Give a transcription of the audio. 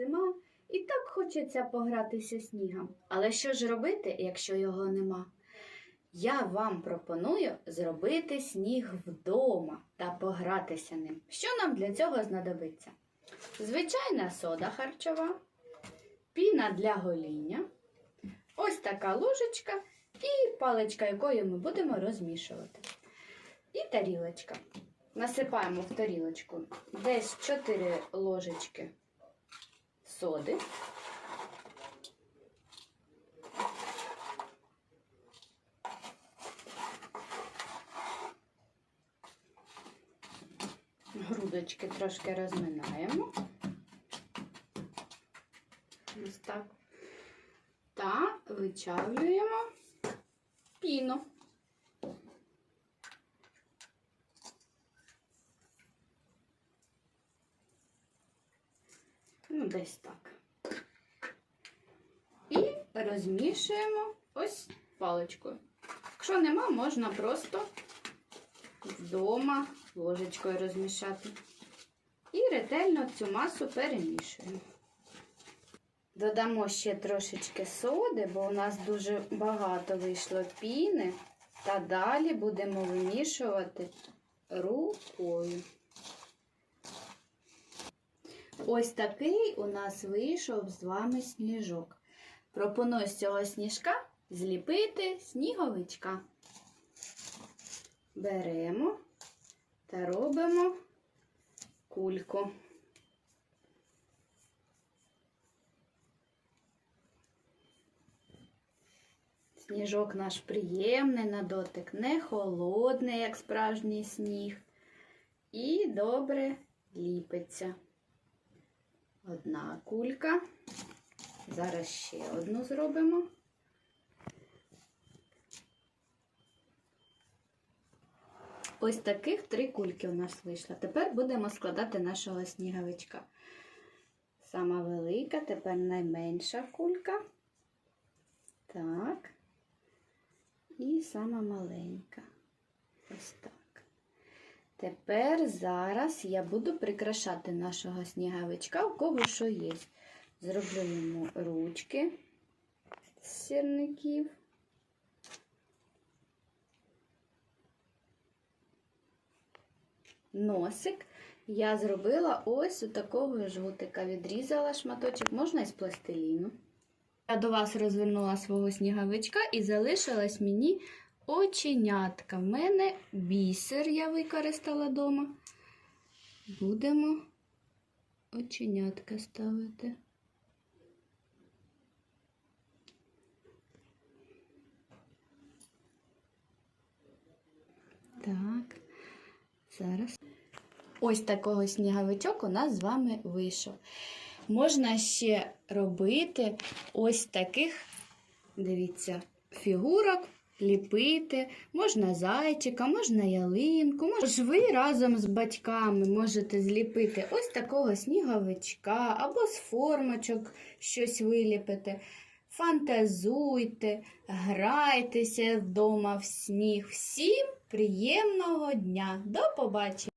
зима, і так хочеться погратися снігом. Але що ж робити, якщо його нема? Я вам пропоную зробити сніг вдома та погратися ним. Що нам для цього знадобиться? Звичайна сода харчова, піна для гоління, ось така ложечка і паличка, якою ми будемо розмішувати. І тарілочка. Насипаємо в тарілочку десь 4 ложечки соди. Грудочки трошки розминаємо. Ось так. Та вичавлюємо піну. Ну, десь так. І розмішуємо ось паличкою. Якщо нема, можна просто вдома ложечкою розмішати. І ретельно цю масу перемішуємо. Додамо ще трошечки соди, бо у нас дуже багато вийшло піни. Та далі будемо вимішувати рукою. Ось такий у нас вийшов з вами сніжок. Пропоную з цього сніжка зліпити сніговичка. Беремо та робимо кульку. Сніжок наш приємний на дотик, не холодний, як справжній сніг, і добре ліпиться. Одна кулька. Зараз ще одну зробимо. Ось таких три кульки у нас вийшло. Тепер будемо складати нашого сніговичка. Сама велика, тепер найменша кулька. Так. І сама маленька. Ось так. Тепер зараз я буду прикрашати нашого сніговичка, у кого що є. Зроблю йому ручки з сірників. Носик я зробила ось у такого жгутика. Відрізала шматочок, можна із пластиліну. Я до вас розвернула свого сніговичка і залишилась мені оченятка. В мене бісер я використала вдома. Будемо оченятка ставити. Так, зараз. Ось такого сніговичок у нас з вами вийшов. Можна ще робити ось таких, дивіться, фігурок, ліпити. Можна зайчика, можна ялинку. Може, ви разом з батьками можете зліпити ось такого сніговичка або з формочок щось виліпити. Фантазуйте, грайтеся вдома в сніг. Всім приємного дня! До побачення!